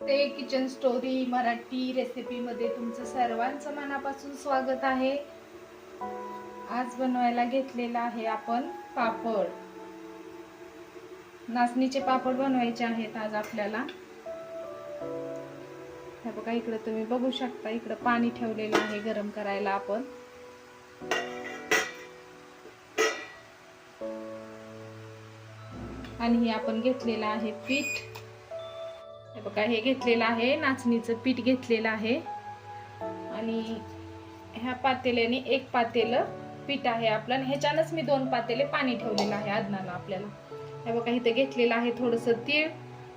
ते kitchen story Marathi रेसिपीमध्ये तुमचं सर्वांचं मनापासून स्वागत आहे. आज बनवायला घेतलेला आहे आपण पापड. नाचणीचे पापड बनवायचे आहेत आज आपल्याला. हे बघा इकडं तुम्ही बघू शकता इकडं पाणी ठेवलेलं आहे गरम करायला आपण. आणि हे आपण घेतलेलं आहे पीठ. हे बघा हे घेतलेलं आहे. नाचणीचं पीठ घेतलेलं आहे. आणि ह्या पातेल्याने एक पातेलं पीठ आहे आपलं. ह्याच्यानंच मी दोन पातेले पाणी ठेवलेलं आहे आदनाला आपल्याला. हे बघा इथं घेतलेलं आहे थोडंसं तीळ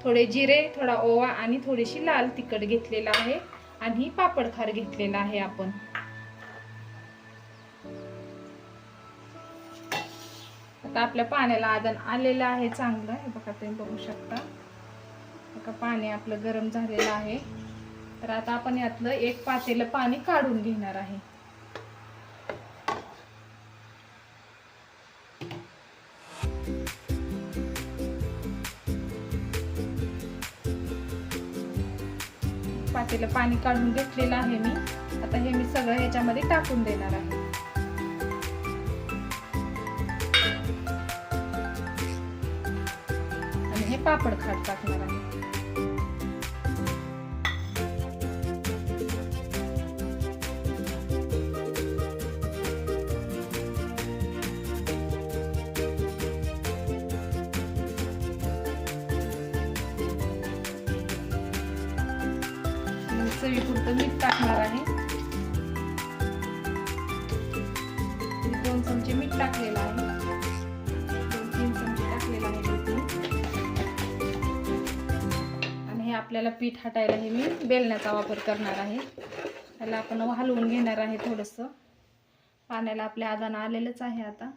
थोडे जिरे थोडा ओवा आणि थोडीशी लाल तिखट घेतलेलं आहे. आणि पापड खार घेतलेला आहे आपण. आता आपल्या पाण्याला आदन आलेलं आहे चांगलं. हे बघा तुम्ही बघू शकता. बघा पाणी आपलं गरम झालेलं आहे. तर आता आपण यातलं एक पातेलं पाणी काढून घेणार आहे. पातेलं पाणी काढून घेतलेलं आहे मी. आता हे मी सगळं ह्याच्यामध्ये टाकून देणार आहे. आणि हे पापड खाट आपल्याला पीठ हटायला हे मी बेलण्याचा वापर करणार आहे. त्याला आपण हलवून घेणार आहे थोडंसं. पाण्याला आपल्या आदानं आलेलंच आहे आता.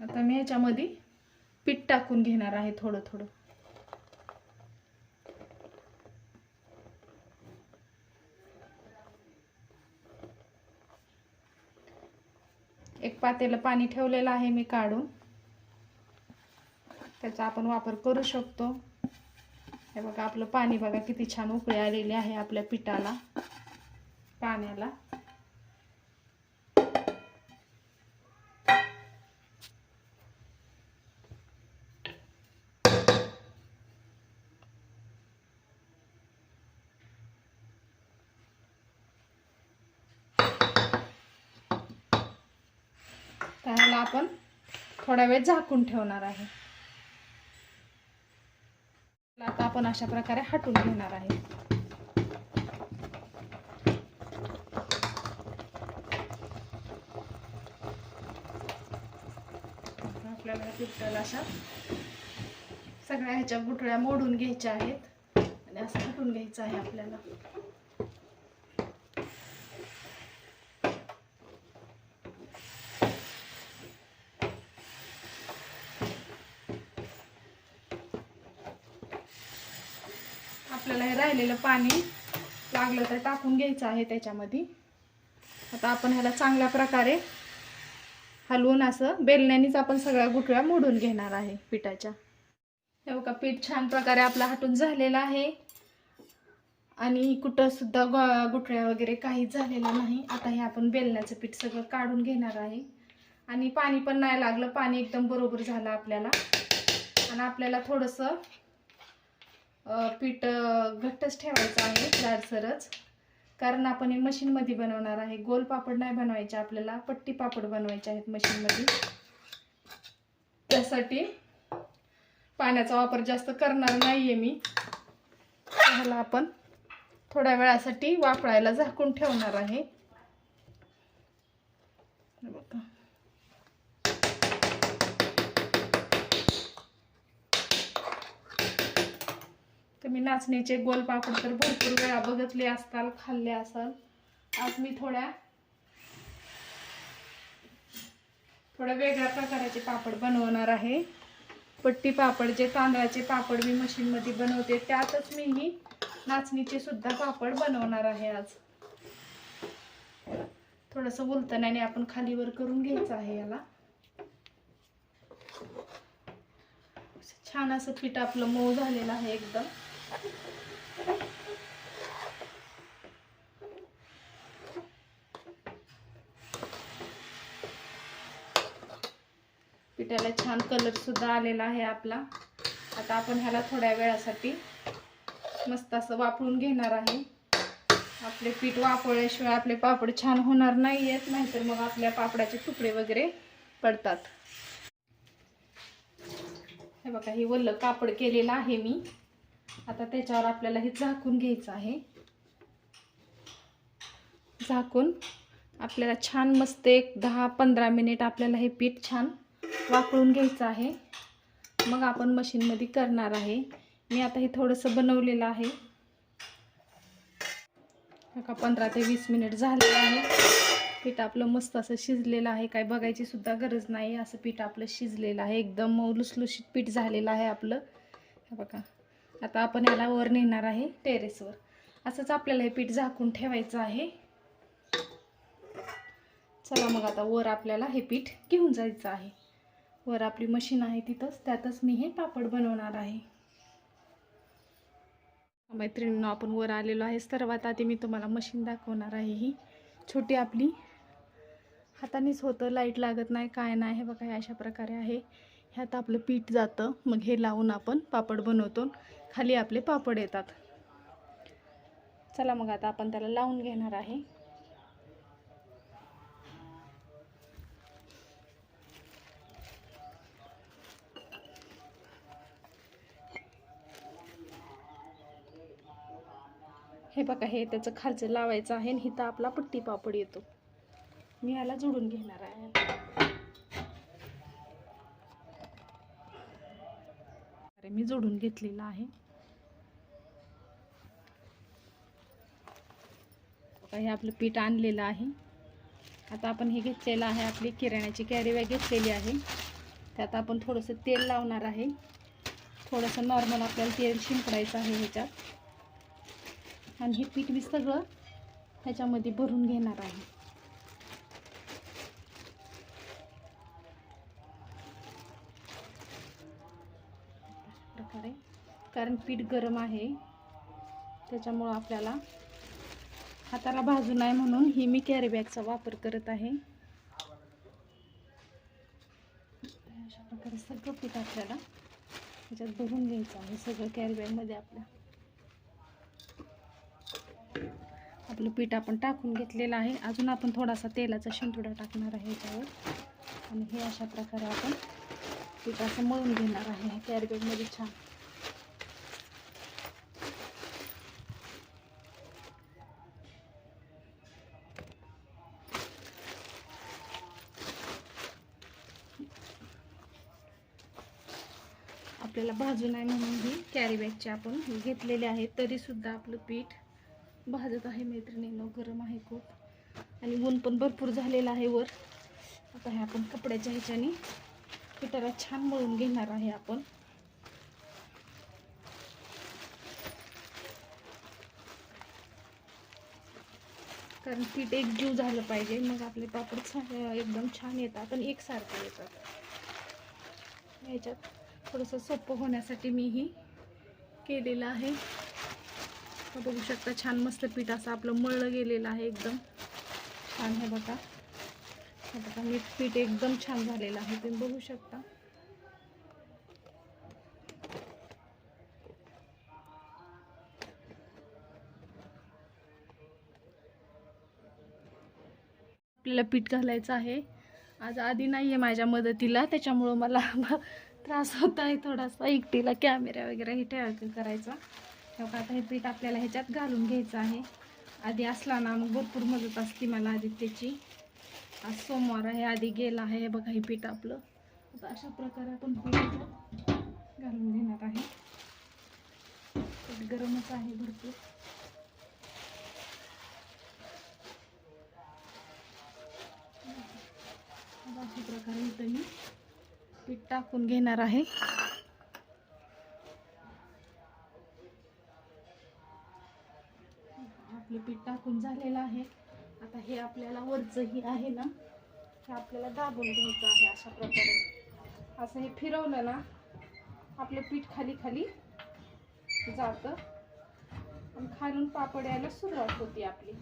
आता मी ह्याच्यामध्ये पीठ टाकून घेणार आहे थोडं थोडं. एक पातेलं पाणी ठेवलेलं आहे मी काढून. त्याचा आपण वापर करू शकतो. हे बघा आपलं पाणी बघा किती छान उकळी आलेली आहे आपल्या पिठाला पाण्याला. त्याला आपण थोडा वेळ झाकून ठेवणार आहे. आता आपण अशा प्रकारे हटून घेणार आहे. आपल्याला पिठाला अशा सगळ्या ह्याच्या गुठळ्या मोडून घ्यायच्या आहेत. आणि असं हटून घ्यायचं आहे आपल्याला. आपल्याला हे राहिलेलं पाणी लागलं तर टाकून घ्यायचं आहे त्याच्यामध्ये. आता आपण ह्याला चांगल्या प्रकारे हलवून असं बेलण्यानेच आपण सगळ्या गुठळ्या मोडून घेणार आहे पिठाच्या. हे बघा पीठ छान प्रकारे आपला हटून झालेला आहे. आणि कुठंसुद्धा गो ग गुठळ्या वगैरे काहीच झालेलं नाही. आता हे आपण बेलण्याचं पीठ सगळं काढून घेणार आहे. आणि पाणी पण नाही लागलं. पाणी एकदम बरोबर झालं आपल्याला. आणि आपल्याला थोडंसं पीठ घट्टच ठेवायचं आहे जाडसरच. कारण आपण हे मशीनमध्ये बनवणार आहे. गोल पापड नाही बनवायचे आपल्याला पट्टी पापड बनवायचे आहेत मशीनमध्ये. त्यासाठी पाण्याचा वापर जास्त करणार नाही आहे मी. ह्याला आपण थोड्या वेळासाठी वापरायला झाकून ठेवणार आहे. बघा. तुम्ही नाचणीचे गोल पापड तर भरपूर वेळा बघितले असताल खाल्ले असाल. आज मी थोड्या थोड्या वेगळ्या प्रकाराचे पापड बनवणार आहे. पट्टी पापड जे तांदळाचे पापड मी मशीनमध्ये बनवते त्यातच मी ही नाचणीचे सुद्धा पापड बनवणार आहे आज. थोडंसं उलतण्याने आपण खालीवर करून घ्यायचं आहे याला. छान असं पीठ आपलं मऊ झालेलं आहे एकदम. पिठाला छान कलर सुद्धा आलेला आहे आपला. आता आपण ह्याला थोड्या वेळासाठी मस्त असं वापरून घेणार आहे. आपले पीठ वापरल्याशिवाय आपले पापड छान होणार नाही आहेत नाहीतर मग आपल्या पापडाचे तुकडे वगैरे पडतात. हे बघा हे वल्ल कापड केलेलं आहे मी. आता त्याच्यावर आपल्याला हे झाकून घ्यायचं आहे. झाकून आपल्याला छान मस्त एक दहा पंधरा मिनिट आपल्याला हे पीठ छान वाकळून घ्यायचं आहे. मग आपण मशीनमध्ये करणार आहे. मी आता हे थोडंसं बनवलेलं आहे. का पंधरा ते वीस मिनिट झालेलं आहे. पीठ आपलं मस्त असं शिजलेलं आहे. काय बघायची सुद्धा गरज नाही. असं पीठ आपलं शिजलेलं आहे. एकदम लुसलुशीत पीठ झालेलं आहे आपलं. बघा. आता आपण याला वर नेणार आहे टेरेसवर. असंच आपल्याला हे पीठ झाकून ठेवायचं आहे. चला मग आता वर आपल्याला हे पीठ घेऊन जायचं आहे. वर आपली मशीन आहे तिथंच त्यातच मी हे पापड बनवणार आहे. मैत्रिणींनो आपण वर आलेलो आहे. सर्वात आधी मी तुम्हाला मशीन दाखवणार आहे ही. छोटी आपली. हातानेच होतं लाइट लागत नाही काय नाही हे बघा अशा प्रकारे आहे. ह्यात आपलं पीठ जातं. मग हे लावून आपण पापड बनवतो. खाली आपले पापड येतात. चला मग आता आपण त्याला लावून घेणार आहे. हे बघा हे त्याचं खालचं लावायचं आहे आणि हिथं आपला पट्टी पापड येतो. मी याला जोडून घेणार आहे. अरे मी जोडून घेतलेला आहे. बघा हे आपलं पीठ आणलेलं आहे. आता आपण हे घेतलेलं आहे आपली किराण्याची कॅरी बॅग घेतलेली आहे. त्यात आपण थोडंसं तेल लावणार आहे. थोडंसं नॉर्मल आपल्याला तेल शिंपडायचं आहे ह्याच्यात. आणि हे पीठ मी सगळं ह्याच्यामध्ये भरून घेणार आहे. प्रकारे. कारण पीठ गरम आहे. त्याच्यामुळं आपल्याला हाताला भाजू नये म्हणून ही मी कॅरी बॅगचा वापर करत आहे. अशा प्रकारे सगळं पीठ आपल्याला ह्याच्यात भरून घ्यायचं आहे. सगळं कॅरी बॅगमध्ये आपल्या. आपलं पीठ आपण टाकून घेतलेलं आहे. अजून आपण थोडासा तेलाचा शिंतुडा टाकणार आहे याच्यावर. आणि हे अशा प्रकारे आपण पीठ असं मळून घेणार आहे. कॅरीबॅगमध्ये छान. आपल्याला भाजू नाही म्हणून ही कॅरी बॅगचे आपण घेतलेले आहे. तरीसुद्धा आपलं पीठ भाजत आहे मैत्रिणीनं गरम आहे खूप. आणि ऊन पण भरपूर झालेलं आहे वर. आता हे आपण कपड्याच्या ह्याच्याने पिठाला छान मळून घेणार आहे आपण. कारण पीठ एकजीव झालं पाहिजे मग आपले पापड छान एकदम छान येतात आणि एकसारखे येतात. ह्याच्यात थोडंसं सोपं होण्यासाठी मी ही केलेलं आहे. तर बघू शकता छान मस्त पीठ असं आपलं मळलं गेलेलं आहे एकदम. छान हे बघा. बघा मीठ पीठ एकदम छान झालेलं आहे. तुम्ही बघू शकता. आपल्याला पीठ घालायचं आहे. आज आधी नाही आहे माझ्या मदतीला त्याच्यामुळं मला त्रास होत आहे थोडासा. एकटीला कॅमेरा वगैरे हे ठेवायचं करायचा. तेव्हा आता हे पीठ आपल्याला ह्याच्यात घालून घ्यायचं आहे. आधी असला ना मग भरपूर मदत असते मला आधी त्याची आज सोमवार आहे आधी गेला आहे. बघा हे पीठ आपलं. आता अशा प्रकारे आपण पीठ घालून घेणार आहे. पीठ गरमच आहे भरपूर. टाकून घेणार आहे. आपलं पीठ टाकून झालेलं आहे. आता हे आपल्याला वरचं ही आहे ना हे आपल्याला दाबून घ्यायचं आहे अशा प्रकारे. असं हे फिरवलं ना आपलं पीठ खाली खाली जातं. आणि खालून पापड यायला सुरुवात होती आपली.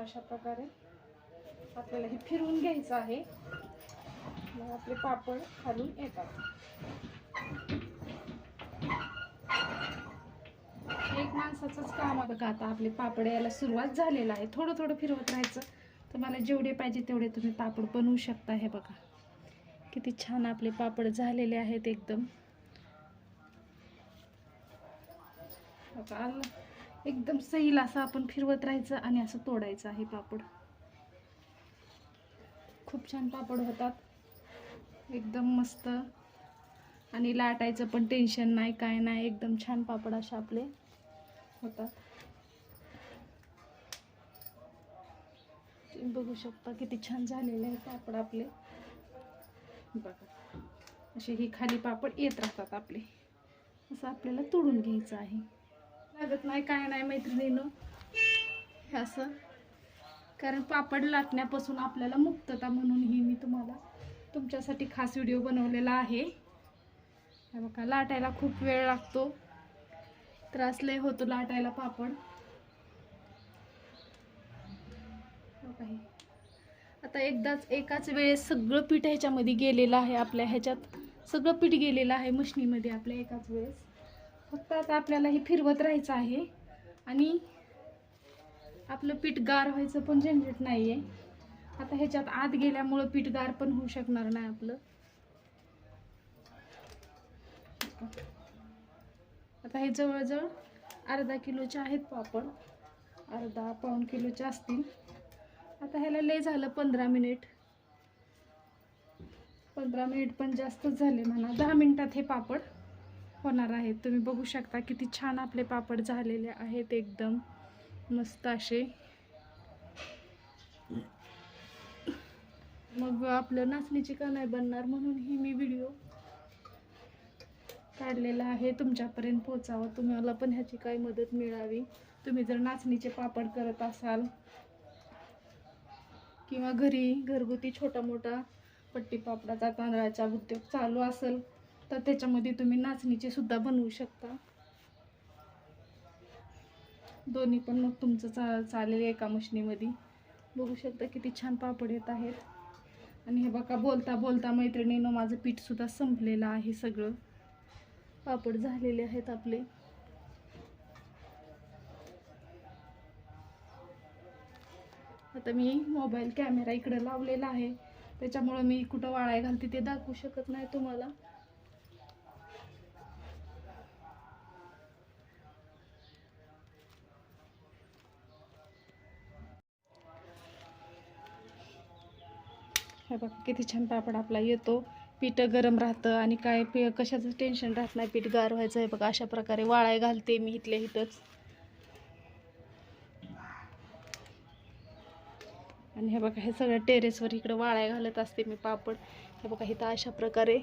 अशा प्रकारे आपल्याला हे फिरवून घ्यायचं आहे. मग आपले पापड खालून येतात. एक माणसाचंच काम आहे बघा आता. आपले पापड यायला सुरुवात झालेलं आहे. थोडं थोडं फिरवत राहायचं. तुम्हाला जेवढे पाहिजे तेवढे तुम्ही पापड बनवू शकता हे बघा. किती छान आपले पापड झालेले आहेत एकदम. आता आलं. एकदम सैल असं आपण फिरवत राहायचं आणि असं तोडायचं आहे पापड. खूप छान पापड होतात. एकदम मस्त. आणि लाटायचं पण टेन्शन नाही काय नाही एकदम छान पापड असे आपले होतात. तुम्ही बघू शकता किती छान झालेले आहे पापड आपले. बघा. असे ही खाली पापड येत राहतात आपले. असं आपल्याला तोडून घ्यायचं आहे. लागत नाही काय नाही मैत्रिणीनं. हे असं. कारण पापड लाटण्यापासून आपल्याला मुक्तता म्हणून ही मी तुम्हाला तुमच्यासाठी खास व्हिडिओ बनवलेला आहे. बघा लाटायला खूप वेळ लागतो. त्रास लय होतो लाटायला पापड. आता एकदाच एकाच वेळेस सगळं पीठ ह्याच्यामध्ये गेलेलं आहे आपल्या ह्याच्यात. सगळं पीठ गेलेलं आहे मशनीमध्ये आपल्या एकाच वेळेस. फक्त आता आपल्याला हे फिरवत राहायचं आहे. आणि आपलं पीठ गार व्हायचं पण झंझट नाही आहे आता ह्याच्यात आत गेल्यामुळं पीठ गार पण होऊ शकणार नाही आपलं. आता हे जवळजवळ अर्धा किलोचे आहेत पापड. अर्धा पाऊण किलोचे असतील. आता ह्याला लय झालं पंधरा मिनिट. पंधरा मिनिट पण जास्तच झाले म्हणा. दहा मिनिटात हे पापड. होणार आहेत तुम्ही बघू शकता किती छान आपले पापड झालेले आहेत एकदम. मस्त असे. मग आपलं नाचणीची का नाही बनणार म्हणून ही मी व्हिडिओ काढलेला आहे. तुमच्यापर्यंत पोचावं तुम्हाला पण ह्याची काही मदत मिळावी. तुम्ही जर नाचणीचे पापड करत असाल किंवा घरी घरगुती छोटा मोठा पट्टी पापडाचा तांदळाचा उद्योग चालू असेल तर त्याच्यामध्ये तुम्ही नाचणीचे सुद्धा बनवू शकता. दोन्ही पण मग तुमचं चा चालेल एका मशनीमध्ये. बघू शकता किती छान पापड येत आहेत. आणि हे बघा बोलता बोलता मैत्रिणीनं माझं पीठसुद्धा संपलेलं आहे सगळं. पापड झालेले आहेत आपले. आता मी मोबाईल कॅमेरा इकडं लावलेला आहे. त्याच्यामुळं मी कुठं वाळाय घालते ते दाखवू शकत नाही तुम्हाला. हे बघा किती छान पापड आपला येतो. पीठ गरम राहतं आणि काय पि कशाचं टेन्शन राहत नाही पीठ गार व्हायचं. आहे बघा अशा प्रकारे वाळाय घालते मी इथल्या इथंच. आणि हे बघा हे सगळं टेरेसवर इकडं वाळाय घालत असते मी पापड. हे बघा इथं अशा प्रकारे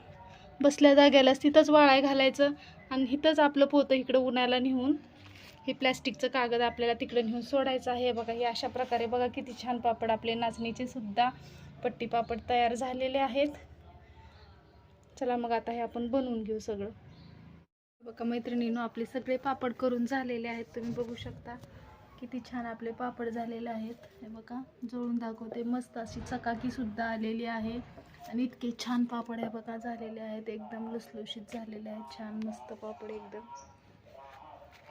बसल्या जाग्यालाच तिथंच वाळाय घालायचं आणि इथंच आपलं पोतं इकडं उन्हाळ्याला नेऊन हे प्लॅस्टिकचं कागद आपल्याला तिकडं नेऊन सोडायचं आहे. हे बघा हे अशा प्रकारे बघा किती छान पापड आपले नाचणीचे सुद्धा. पट्टी पापड तयार झालेले आहेत. चला मग आता हे आपण बनवून घेऊ सगळं. बघा मैत्रिणीनं आपले सगळे पापड करून झालेले आहेत. तुम्ही बघू शकता किती छान आपले पापड झालेले आहेत. हे बघा जोडून दाखवते. मस्त अशी चकाकी सुद्धा आलेली आहे. आणि इतके छान पापड हे बघा झालेले आहेत. एकदम लुसलुशीत झालेले आहेत. छान मस्त पापड एकदम.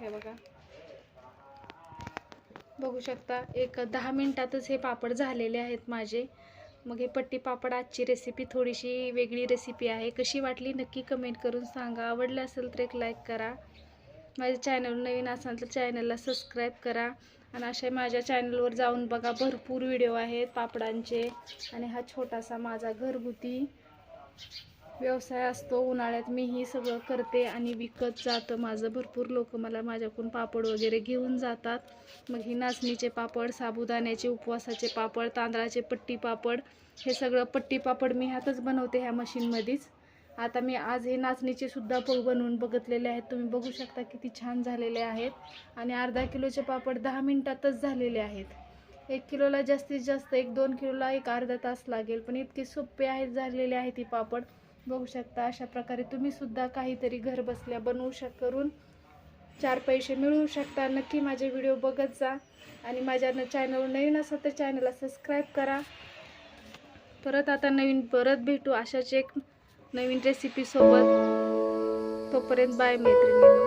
हे बघा. बघू शकता एक दहा मिनिटातच हे पापड झालेले आहेत माझे. मग हे पट्टी पापड आजची रेसिपी थोडीशी वेगळी रेसिपी आहे. कशी वाटली नक्की कमेंट करून सांगा. आवडलं असेल तर एक लाईक करा. माझ्या चॅनल नवीन असाल तर चॅनलला सबस्क्राईब करा. आणि अशा माझ्या चॅनलवर जाऊन बघा भरपूर व्हिडिओ आहेत पापडांचे. आणि हा छोटासा माझा घरगुती व्यवसाय असतो उन्हाळ्यात मी ही सगळं करते आणि विकत जातं. माझं भरपूर लोक मला माझ्याकडून पापड वगैरे घेऊन जातात. मग ही नाचणीचे पापड साबुदाण्याचे उपवासाचे पापड तांदळाचे पट्टी पापड हे सगळं पट्टी पापड मी ह्यातच बनवते ह्या मशीनमध्येच. आता मी आज हे नाचणीचे सुद्धा पग बनवून बघितलेले आहेत. तुम्ही बघू शकता किती छान झालेले आहेत. आणि अर्धा किलोचे पापड दहा मिनटातच झालेले आहेत. एक किलोला जास्तीत जास्त एक दोन किलोला एक अर्धा तास लागेल. पण इतके सोपे आहेत झालेले आहेत ही पापड. बघू शकता. अशा प्रकारे तुम्ही सुद्धा काहीतरी घर बसल्या बनवू शक करून चार पैसे मिळवू शकता. नक्की माझे व्हिडिओ बघत जा आणि माझ्या न चॅनलवर नवीन असाल तर चॅनलला सबस्क्राईब करा. परत आता नवीन परत भेटू अशाच एक नवीन रेसिपीसोबत तोपर्यंत बाय मैत्रिणी